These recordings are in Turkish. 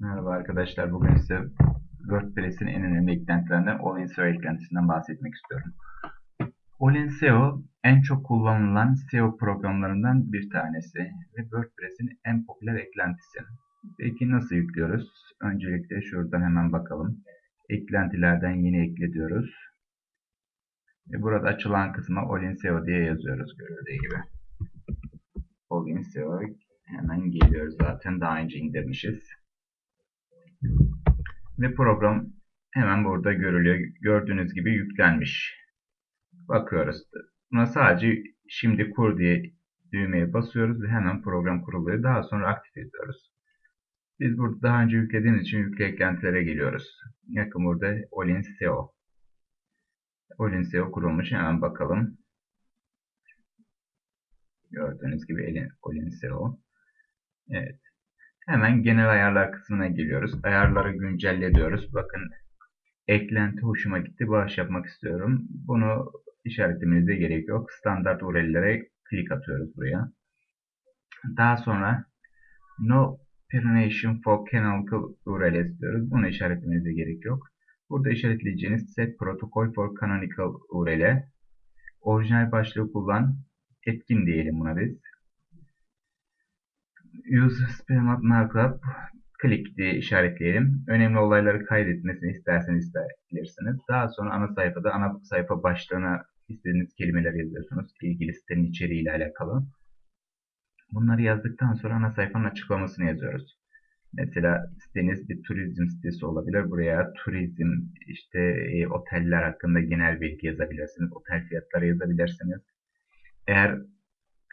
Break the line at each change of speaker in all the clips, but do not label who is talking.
Merhaba arkadaşlar. Bugün size WordPress'in en önemli eklentilerinden All-in SEO eklentisinden bahsetmek istiyorum. All-in SEO en çok kullanılan SEO programlarından bir tanesi ve WordPress'in en popüler eklentisi. Peki nasıl yüklüyoruz? Öncelikle şuradan hemen bakalım. Eklentilerden yeni ekle diyoruz. Ve burada açılan kısma All-in SEO diye yazıyoruz görüldüğü gibi. All-in SEO hemen geliyor zaten daha önce indirmişiz. Ve program hemen burada görülüyor. Gördüğünüz gibi yüklenmiş. Bakıyoruz. Buna sadece şimdi kur diye düğmeye basıyoruz ve hemen program kuruluyor. Daha sonra aktif ediyoruz. Biz burada daha önce yüklediğimiz için yükle eklentilere geliyoruz. Yakın burada Olin SEO. Olin SEO kurulmuş. Hemen bakalım. Gördüğünüz gibi Olin SEO. Evet. Hemen genel ayarlar kısmına geliyoruz. Ayarları güncelle diyoruz. Bakın eklenti hoşuma gitti. Bağış yapmak istiyorum. Bunu işaretlemenize gerek yok. Standart URL'lere klik atıyoruz buraya. Daha sonra no permission for canonical URL istiyoruz. Bunu işaretlemenize gerek yok. Burada işaretleyeceğiniz set protocol for canonical URL. Orijinal başlığı kullan. Etkin diyelim buna biz. Use Spam Markup click diye işaretleyelim. Önemli olayları kaydetmesini isterseniz isteyebilirsiniz. Daha sonra ana sayfada ana sayfa başlığına istediğiniz kelimeler yazıyorsunuz. ilgili sitenin içeriğiyle alakalı. Bunları yazdıktan sonra ana sayfanın açıklamasını yazıyoruz. Mesela siteniz bir turizm sitesi olabilir. Buraya turizm, işte e, oteller hakkında genel bilgi yazabilirsiniz. Otel fiyatları yazabilirsiniz. Eğer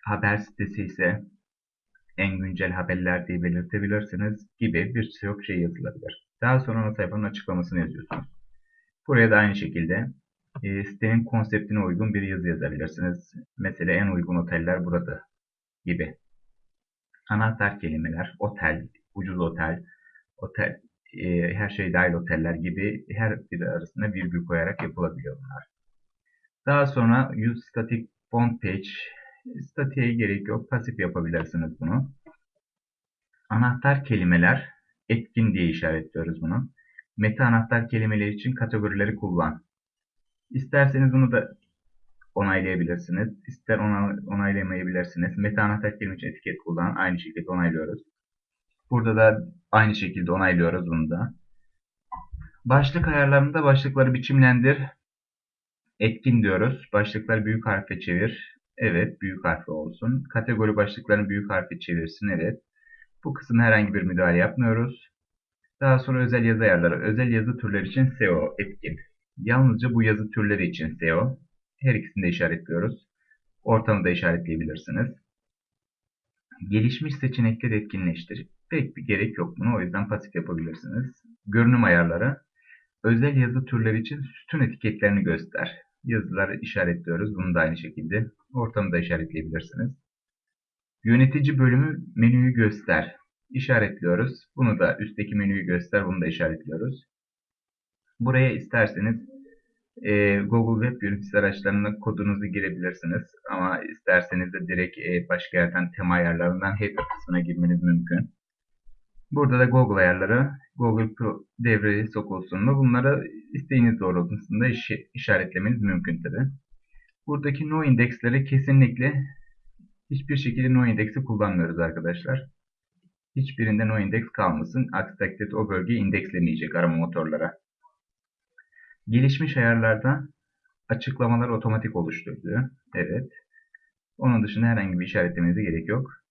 haber sitesi ise en güncel haberler diye belirtebilirsiniz gibi bir çok şey yazılabilir. Daha sonra ana sayfanın açıklamasını yazıyorsunuz. Buraya da aynı şekilde e, sitenin konseptine uygun bir yazı yazabilirsiniz. Mesela en uygun oteller burada gibi. Anahtar kelimeler, otel, ucuz otel, otel, e, her şey dahil oteller gibi her biri arasında virgül koyarak yapılabiliyor bunlar. Daha sonra use static font page Statiğe gerek yok. Pasif yapabilirsiniz bunu. Anahtar kelimeler etkin diye işaretliyoruz bunu. Meta anahtar kelimeleri için kategorileri kullan. İsterseniz bunu da onaylayabilirsiniz. İster ona, onaylamayabilirsiniz. Meta anahtar kelime için etiket kullan. Aynı şekilde onaylıyoruz. Burada da aynı şekilde onaylıyoruz bunu da. Başlık ayarlarında başlıkları biçimlendir. Etkin diyoruz. Başlıkları büyük harfe çevir. Evet, büyük harfli olsun. Kategori başlıklarını büyük harfle çevirsin. Evet. Bu kısımda herhangi bir müdahale yapmıyoruz. Daha sonra özel yazı ayarları. Özel yazı türleri için SEO etkin. Yalnızca bu yazı türleri için SEO. Her ikisini de işaretliyoruz. Ortamı da işaretleyebilirsiniz. Gelişmiş seçenekleri etkinleştir. Pek bir gerek yok buna. O yüzden pasif yapabilirsiniz. Görünüm ayarları. Özel yazı türleri için sütun etiketlerini göster yazıları işaretliyoruz. Bunu da aynı şekilde ortamı da işaretleyebilirsiniz. Yönetici bölümü menüyü göster. İşaretliyoruz. Bunu da üstteki menüyü göster. Bunu da işaretliyoruz. Buraya isterseniz e, Google Web yöneticisi araçlarına kodunuzu girebilirsiniz. Ama isterseniz de direkt e, başka yerden tema ayarlarından header kısmına girmeniz mümkün. Burada da Google ayarları, Google Pro devreye sokulsun mu bunları isteğiniz doğrultusunda iş, işaretlemeniz mümkün tabi. Buradaki no indeksleri kesinlikle hiçbir şekilde no indeksi kullanmıyoruz arkadaşlar. Hiçbirinde no indeks kalmasın. Aksi takdirde o bölgeyi indekslemeyecek arama motorlara. Gelişmiş ayarlarda açıklamalar otomatik oluşturuyor. Evet. Onun dışında herhangi bir işaretlemenize gerek yok.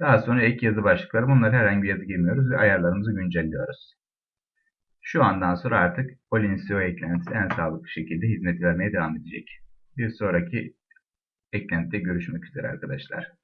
Daha sonra ek yazı başlıkları. Bunları herhangi bir yazı girmiyoruz ve ayarlarımızı güncelliyoruz. Şu andan sonra artık Polinsio eklentisi en sağlıklı şekilde hizmet vermeye devam edecek. Bir sonraki eklentide görüşmek üzere arkadaşlar.